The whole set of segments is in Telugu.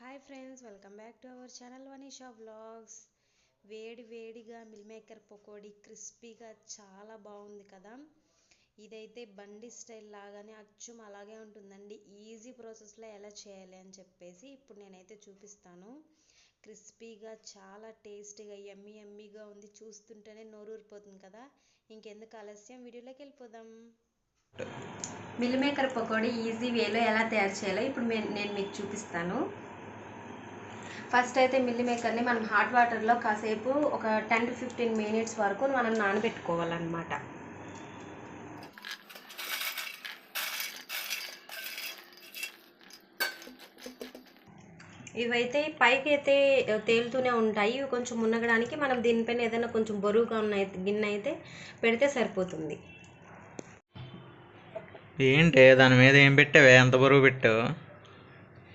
Hi friends welcome back to our channel Vanisha vlogs వేడి వేడిగా మిల్ మేకర్ పకోడీ క్రిస్పీగా చాలా బాగుంది కదా. ఇదైతే బండి స్టైల్ లాగానే అచ్చం అలాగే ఉంటుందండి. ఈజీ ప్రాసెస్లో ఎలా చేయాలి అని చెప్పేసి ఇప్పుడు నేనైతే చూపిస్తాను. క్రిస్పీగా చాలా టేస్టీగా ఎమ్మి ఎమ్మిగా ఉంది. చూస్తుంటేనే నోరూరిపోతుంది కదా. ఇంకెందుకు ఆలస్యం? వీడియోలోకి వెళ్ళిపోదాం. మిల్ మేకర్ పకోడీ ఈజీ వేలో ఎలా తయారు చేయాలో ఇప్పుడు నేను మీకు చూపిస్తాను. ఫస్ట్ అయితే మిల్లీ మేకర్ని మనం హాట్ వాటర్లో కాసేపు ఒక టెన్ టు ఫిఫ్టీన్ మినిట్స్ వరకు మనం నానబెట్టుకోవాలన్నమాట. ఇవైతే పైకి అయితే తేలుతూనే ఉంటాయి. ఇవి కొంచెం మునగడానికి మనం దీనిపైన ఏదైనా కొంచెం బరువుగా ఉన్న గిన్నె అయితే పెడితే సరిపోతుంది. ఏంటి దాని మీద ఏం పెట్టావే? ఎంత బరువు పెట్టావు.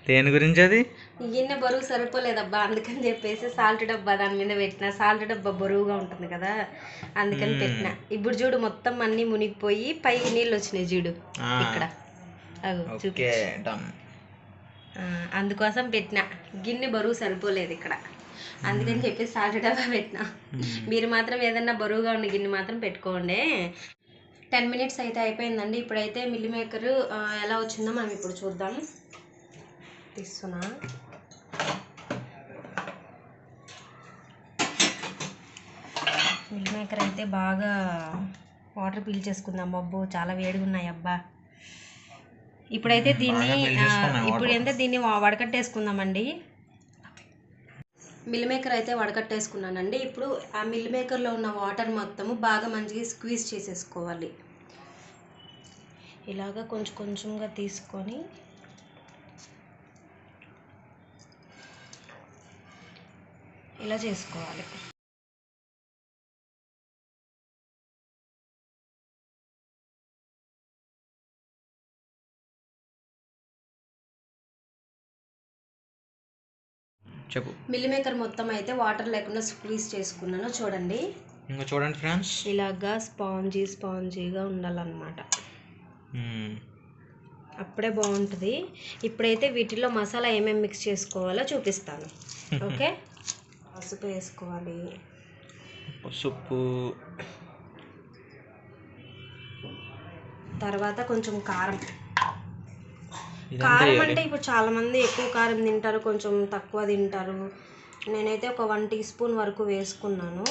దేని గురించి అది? గిన్నె బరువు సరిపోలేదబ్బా అందుకని చెప్పేసి సాల్ట్ డబ్బా దాని మీద పెట్టిన. సాల్ట్ డబ్బా బరువుగా ఉంటుంది కదా అందుకని పెట్టిన. ఇప్పుడు చూడు మొత్తం అన్ని మునిగిపోయి పైకి నీళ్ళు వచ్చినాయి చూడు ఇక్కడ. అగో చూపి. Okay done. ఆ, అందుకోసం పెట్టిన. గిన్నె బరువు సరిపోలేదు ఇక్కడ. అందుకని చెప్పి సాల్ట్ డబ్బా పెట్టిన. మీరు మాత్రం ఏదన్నా బరువుగా ఉన్న గిన్నె మాత్రం పెట్టుకోండి. టెన్ మినిట్స్ అయితే అయిపోయిందండి. ఇప్పుడైతే మిల్లి మేకర్ ఎలా వచ్చిందో మనం ఇప్పుడు చూద్దాం. తీస్తున్నా. మిల్ మేకర్ అయితే బాగా వాటర్ పీల్చేసుకుందాం అబ్బో చాలా వేడిగా ఉన్నాయి అబ్బా. ఇప్పుడైతే దీన్ని ఇప్పుడు. ఏంటంటే దీన్ని వడకట్టేసుకుందామండి. మిల్ మేకర్ అయితే వడకట్టేసుకున్నానండి. ఇప్పుడు ఆ మిల్ మేకర్లో ఉన్న వాటర్ మొత్తము బాగా మంచిగా స్క్వీజ్ చేసేసుకోవాలి. ఇలాగా కొంచెం కొంచెంగా తీసుకొని ఇలా చేసుకోవాలి. చెప్పు. మిల్ మేకర్ మొత్తం అయితే వాటర్ లేకుండా స్క్వీజ్ చేసుకున్నాను చూడండి. ఇంకా చూడండి ఫ్రెండ్స్. ఇలాగా స్పాంజీ స్పాంజీగా ఉండాలన్నమాట. అప్పుడే బాగుంటుంది. ఇప్పుడైతే వీటిలో మసాలా ఏమేమి మిక్స్ చేసుకోవాలో చూపిస్తాను. ఓకే? పసుపు వేసుకోవాలి. పసుపు. తర్వాత కొంచెం కారం. కారం అంటే ఇప్పుడు చాలా మంది ఎక్కువ కారం తింటారు కొంచెం తక్కువ తింటారు. నేనైతే ఒక వన్ టీ స్పూన్ వరకు వేసుకున్నాను.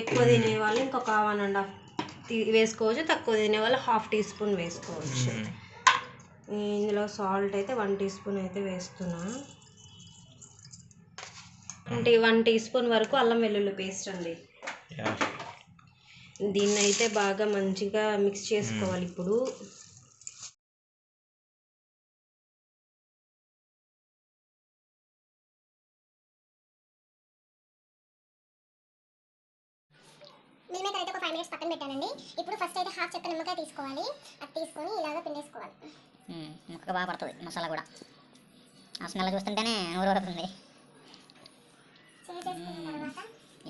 ఎక్కువ తినేవాళ్ళు ఇంకొక వన్ అండ్ హాఫ్ వేసుకోవచ్చు తక్కువ తినేవాళ్ళు హాఫ్ టీ స్పూన్ వేసుకోవచ్చు. ఇందులో సాల్ట్ అయితే వన్ టీ స్పూన్ అయితే వేస్తున్నా. అంటే వన్ టీ స్పూన్ వరకు అల్లం వెల్లుల్లి పేస్ట్ అండి. దీన్ని అయితే బాగా మంచిగా మిక్స్ చేసుకోవాలి ఇప్పుడు. మిల్ మేకర్ అయితే ఒక ఫైవ్ మినిట్స్ పక్కన పెట్టానండి. ఇప్పుడు ఫస్ట్ అయితే హాఫ్ చెక్క నిమ్మకాయ తీసుకోవాలి. అది తీసుకొని ఇలాగ పిండేసుకోవాలి. మ్మ్. ముక్కగా బాగా పడుతుంది మసాలా కూడా. ఆ స్మెల్ చూస్తుంటేనే నూరు తర్వాత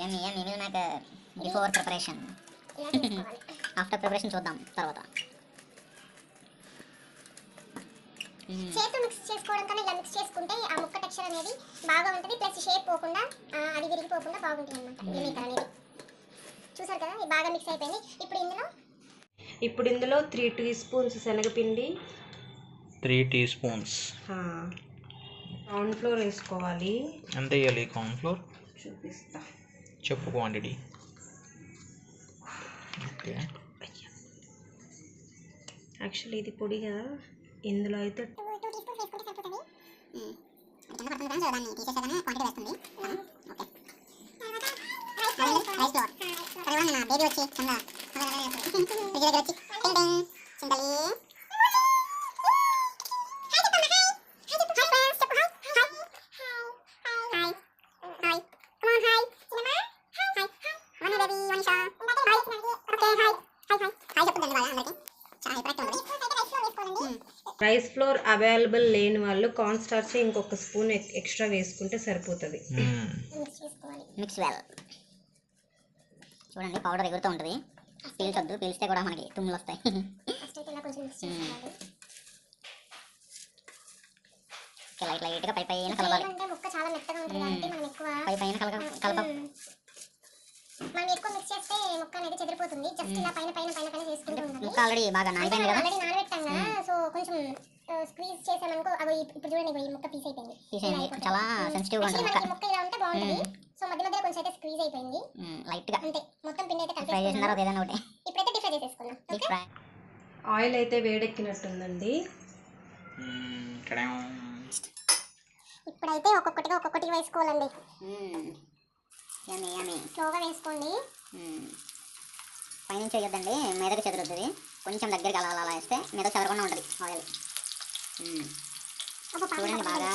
yummy yummy meal maker before preparation after preparation చూద్దాం తర్వాత. చేతితో మిక్స్ చేసుకోవడం కన్నా ఇలా మిక్స్ చేసుకుంటే ఆ ముక్క టెక్స్చర్ అనేది బాగా ఉంటుంది. ప్లస్ షేప్ పోకుండా అది విరిగిపోకుండా బాగుంటుంది అనమాట మిల్ మేకర్ అనేది. చూసారు కదా ఇది బాగా మిక్స్ అయిపోయింది. ఇప్పుడు ఇందులో ఇప్పుడు ఇందులో త్రీ టీ స్పూన్స్ శనగపిండి. Three teaspoons. కార్న్ ఫ్లోర్ వేసుకోవాలి. ఎంత వేయాలి కార్న్ ఫ్లోర్ చూపిస్తా. చెప్పు క్వాంటిటీ ఓకే. యాక్చువల్లీ ఇది పొడి కదా ఇందులో అయితే టూ టూ టీ స్పూన్స్ వేసుకుంటే సరిపోతుంది అది కింద పడుతుంది కదా దాన్ని తీసేసేదాన్ని క్వాంటిటీ వేస్తుంది ఓకే రైస్ ఫ్లోర్ బేబీ వచ్చి దగ్గర వచ్చి టింగ్ టింగ్ చింతలి. రైస్ ఫ్లోర్ అవైలబుల్ లేని వాళ్ళు కార్న్ స్టార్చ్ ఇంకొక స్పూన్ ఎక్స్ట్రా వేసుకుంటే సరిపోతుంది. మిక్స్ వెల్ చూడండి పౌడర్ ఎగురుతూ ఉంటుంది. పీల్చొద్దు పీల్స్తే కూడా మనకి తుమ్ములు వస్తాయి లైట్ లైట్గా పై పైన కలపాలి. పై పైన కలప కలప. మ్మ్. మనం ఎక్కువ మిక్స్ చేస్తే ముక్క అనేది చెదిరిపోతుంది. జస్ట్ ఇలా పైన పైన పైన పైన చేసుకుంటూ ఉండాలి. ముక్క ఆల్రెడీ బాగా నానిపోయింది కదా? ఆల్రెడీ నానబెట్టాం కదా సో కొంచెం స్క్వీజ్ చేసామనుకో అవి ఇప్పుడు చూడండి ఇగో ఈ ముక్క పీస్ అయిపోయింది. తీసేయండి. ఇలా అయిపోతుంది. చాలా sensitive గా ఉంటుంది Actually మనకి ముక్క. ముక్క ఇలా ఉంటే బాగుంటుంది. కొంచెం అయితే స్క్వీజ్ అయిపోయింది. లైట్గా అంతే. మొత్తం పిండి అయితే ఫ్రై చేసిన కలిపేసుకున్నాం తర్వాత ఏదైనా ఒకటి. ఇప్పుడైతే డిఫ్రై చేసేసుకున్నాం డీప్ ఓకే ఫ్రై ఆయిల్ అయితే వేడెక్కినట్టుందండి. ఇప్పుడైతే ఒక్కొక్కటిగా ఒక్కొక్కటి వేసుకోవాలండి. యమ్మి యమ్మి స్లోగా వేసుకోండి. పైనుంచి వేయొద్దండి. మీదకి చెదురుతుంది కొంచెం దగ్గరికి అలా అలా వేస్తే మీద చెదరకుండా ఉంటుంది ఆయిల్. ఒక చూడండి బాగా.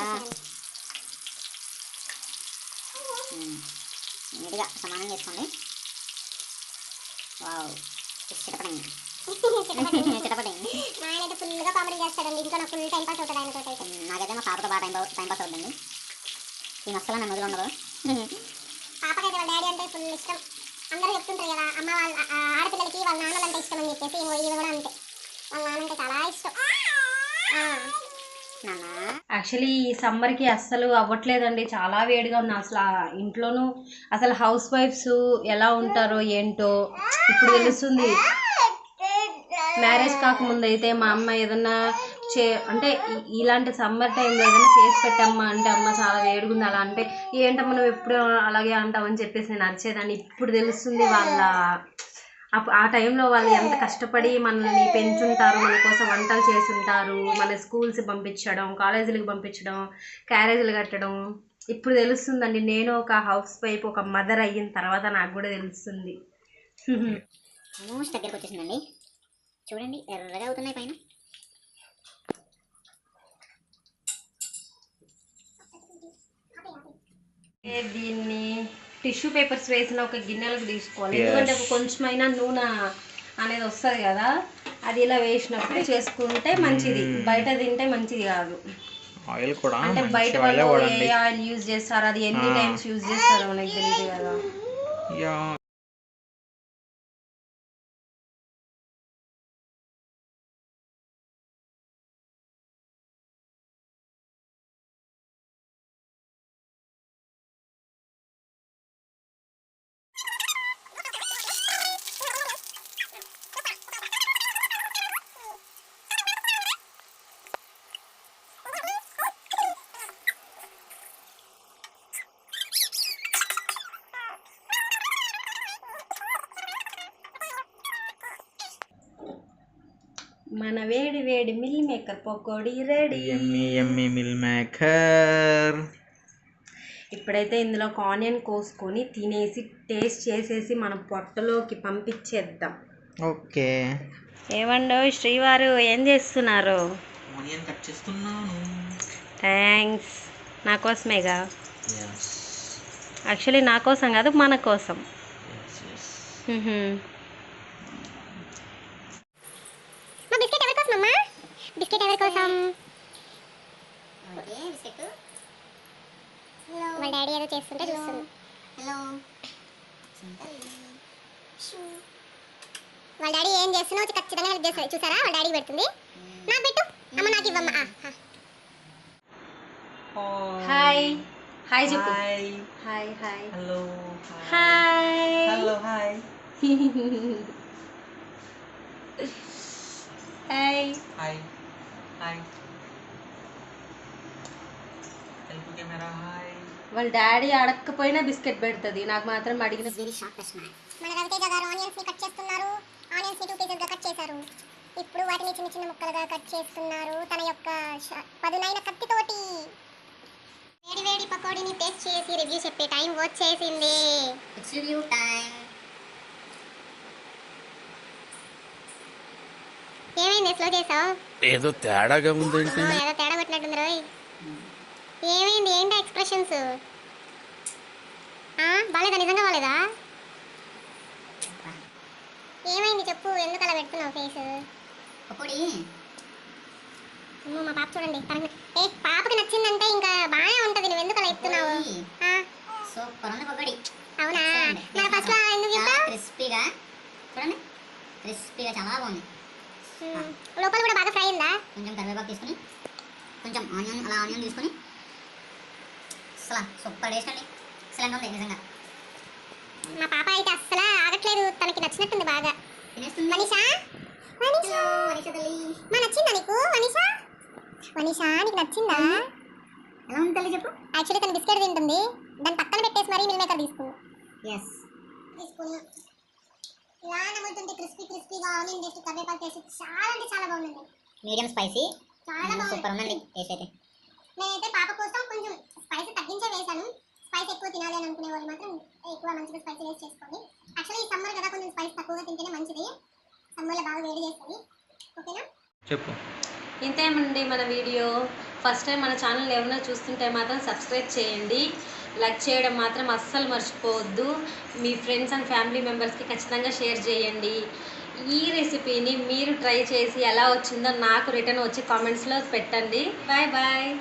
నీట్గా సమానం చేసుకోండి. వావ్. చిటపడింగ్ చిటపడింగ్ మా ఆయన అయితే ఫుల్గా కామెడీ చేస్తాడండి. ఇంట్లో నాకు ఫుల్ టైం పాస్ అవుతుంది ఆయనతో అయితే. నాకైతే మా పాపతో బాగా టైం టైం పాస్ అవుతుంది ఈ నన్ను వదిలి ఉండదు. పాపకైతే వాళ్ళ డాడీ అంటే ఫుల్ ఇష్టం. అందరూ చెప్తుంటారు కదా అమ్మ వాళ్ళ ఆ ఆడపిల్లలకి వాళ్ళ నాన్నలు అంటే ఇష్టం అని చెప్పేసి ఇంకో ఈమె కూడా అంతే. వాళ్ళ నాన్న అంటే చాలా ఇష్టం. ఆ, నాన్న. యాక్చువల్లీ ఈ సమ్మర్కి అస్సలు అవ్వట్లేదండి. చాలా వేడిగా ఉంది. అసలు ఇంట్లోనూ అసలు హౌస్ వైఫ్స్ ఎలా ఉంటారో ఏంటో ఇప్పుడు తెలుస్తుంది. మ్యారేజ్ కాకముందు అయితే మా అమ్మ ఏదన్నా చే అంటే ఇలాంటి సమ్మర్ టైంలో ఏదైనా చేసి పెట్టమ్మా అంటే అమ్మ చాలా వేడిగా ఉంది అలా అంటే ఏంటో మనం ఎప్పుడు అలాగే అంటామని చెప్పేసి నేను అరిచేదాన్ని. ఇప్పుడు తెలుస్తుంది వాళ్ళ ఆ టైంలో వాళ్ళు ఎంత కష్టపడి మనల్ని పెంచుంటారు మన కోసం వంటలు చేసి ఉంటారు మన స్కూల్స్ పంపించడం కాలేజీలకు పంపించడం క్యారేజీలు కట్టడం. ఇప్పుడు తెలుస్తుందండి నేను ఒక హౌస్ వైఫ్ ఒక మదర్ అయిన తర్వాత నాకు కూడా తెలుస్తుంది. ఆల్మోస్ట్ దగ్గరకు వచ్చేసిందండి. చూడండి ఎర్రగా అవుతున్నాయి పైన. దీన్ని? టిష్యూ పేపర్స్ వేసిన ఒక గిన్నెలకు తీసుకోవాలి. ఎందుకంటే ఒక కొంచెమైనా నూనె అనేది వస్తుంది కదా అది ఇలా వేసినప్పుడు చేసుకుంటే మంచిది. బయట తింటే మంచిది కాదు. ఆయిల్ కూడా అంటే బయట వాళ్ళు ఏ ఆయిల్ యూజ్ చేస్తారు అది ఎన్ని. టైమ్స్ యూజ్ చేస్తారో మనకి తెలియదు కదా. మన వేడి వేడి meal maker pakodi ready yummy yummy meal maker ఇప్పుడైతే ఇందులో ఒక ఆనియన్ కోసుకొని తినేసి టేస్ట్ చేసేసి మన పొట్టలోకి పంపించేద్దాం. ఓకే. ఏమండో శ్రీవారు ఏం చేస్తున్నారు? ఆనియన్ కట్ చేస్తున్నాను. థ్యాంక్స్ నా కోసమేగా? యాక్చువల్లీ నా కోసం కాదు మన కోసం ఎస్ ఎస్ మ్హూ. మా బిస్కెట్ ఎవరి కోసం అమ్మా బిస్కెట్ ఎవరి కోసం వాళ్ళ డాడీ ఏదో చేస్తుంటే చూస్తుంది. హలో వాళ్ళ డాడీ ఏం చేస్తున్నా వచ్చి ఖచ్చితంగా హెల్ప్ చేస్తుంది. చూసారా? వాళ్ళ డాడీ పెడుతుంది. నాకు పెట్టు. అమ్మ నాకు ఇవ్వమ్మా. హాయ్ హాయ్ చెప్పు hi hi hi hello hi hello hi hi hi hi help camera hi వాళ్ళ డాడీ అడగకపోయినా బిస్కెట్ పెడుతుంది. నాకు మాత్రం అడిగిన మన రవితేజ గారు ఆనియన్స్ని కట్ చేస్తున్నారు. ఆనియన్స్ని టూ పీసెస్గా కట్ చేశారు. ఇప్పుడు వాటిని చిన్న చిన్న ముక్కలుగా కట్ చేస్తున్నారు. తన యొక్క ష- పదునైన కత్తితోటి. వేడి వేడి పకోడీని టేస్ట్ చేసి రివ్యూ చెప్పే టైం వచ్చేసింది. ఇట్స్ రివ్యూ టైం ఏమైంది స్లో చేసావు? ఏదో తేడాగా ఉందేంటి. ఏదో తేడా కొట్టినట్టుంది రోయ్. ఏమైంది? ఏంటి ఎక్స్ప్రెషన్స్ బాలేదా? నిజంగా బాలేదా? ఏమైంది చెప్పు ఎందుకు అలా పెడుతున్నావు ఫేస్? అమ్మో, మా పాప చూడండి తనకి ఏ పాపకి నచ్చిందంటే ఇంకా బాగానే ఉంటది నువ్వు ఎందుకు అలా చెప్తున్నావు? ఆ, సూపర్ ఉంది పకోడీ అవునా? మరి ఫస్ట్ ఎందుకు క్రిస్పీగా చూడండి. క్రిస్పీగా చాలా బాగుంది. లోపల కూడా బాగా ఫ్రై అయిందా? కొంచెం కరివేపాకు తీసుకుని కొంచెం ఆనియన్ అలా ఆనియన్ తీసుకొని అసలు సూపర్ టేస్ట్ అండి. ఎక్సలెంట్ ఉంది నిజంగా. మా పాప అయితే అస్సలు ఆగట్లేదు తనకి నచ్చినట్టుంది బాగా. మనీషా? మనీషా? మా నచ్చిందా నీకు? మనీషా? మనీషా నీకు నచ్చిందా? ఎలా ఉంది తల్లి చెప్పు. యాక్చువల్లీ తను బిస్కెట్ తింటుంది. దాని పక్కన పెట్టేసి మరీ మిల్ మేకర్ తీసుకుంది. ఎస్ తీసుకుని ఇలా నమ్ముతుంటే క్రిస్పీ క్రిస్పీగా ఆనియన్ టేస్ట్ కరివేపాకు టేస్ట్ చాలా అంటే చాలా బాగుందండి మీడియం స్పైసీ? చాలా బాగుంది సూపర్ ఉందండి టేస్ట్ అయితే. నేనైతే పాప కోసం కొంచెం స్పైస్ తగ్గించే వేశాను. స్పైస్ ఎక్కువ తినాలి అని అనుకునే వాళ్ళు మాత్రం ఎక్కువ మంచిగా స్పైసీ వేస్ట్ చేసుకోండి. యాక్చువల్లీ ఈ సమ్మర్ కదా కొంచెం స్పైస్ తక్కువగా తింటేనే మంచిది. సమ్మర్లో బాగా వేడి చేస్తుంది. ఓకేనా? చెప్పు. ఇంతేమండి మన వీడియో. ఫస్ట్ టైం మన ఛానల్ ఎవరైనా చూస్తుంటే మాత్రం సబ్స్క్రైబ్ చేయండి. లైక్ చేయడం మాత్రం అస్సలు మర్చిపోవద్దు. మీ ఫ్రెండ్స్ అండ్ ఫ్యామిలీ మెంబర్స్కి ఖచ్చితంగా షేర్ చేయండి. ఈ రెసిపీని మీరు ట్రై చేసి ఎలా వచ్చిందో నాకు రిటర్న్ వచ్చి కామెంట్స్లో పెట్టండి. Bye bye.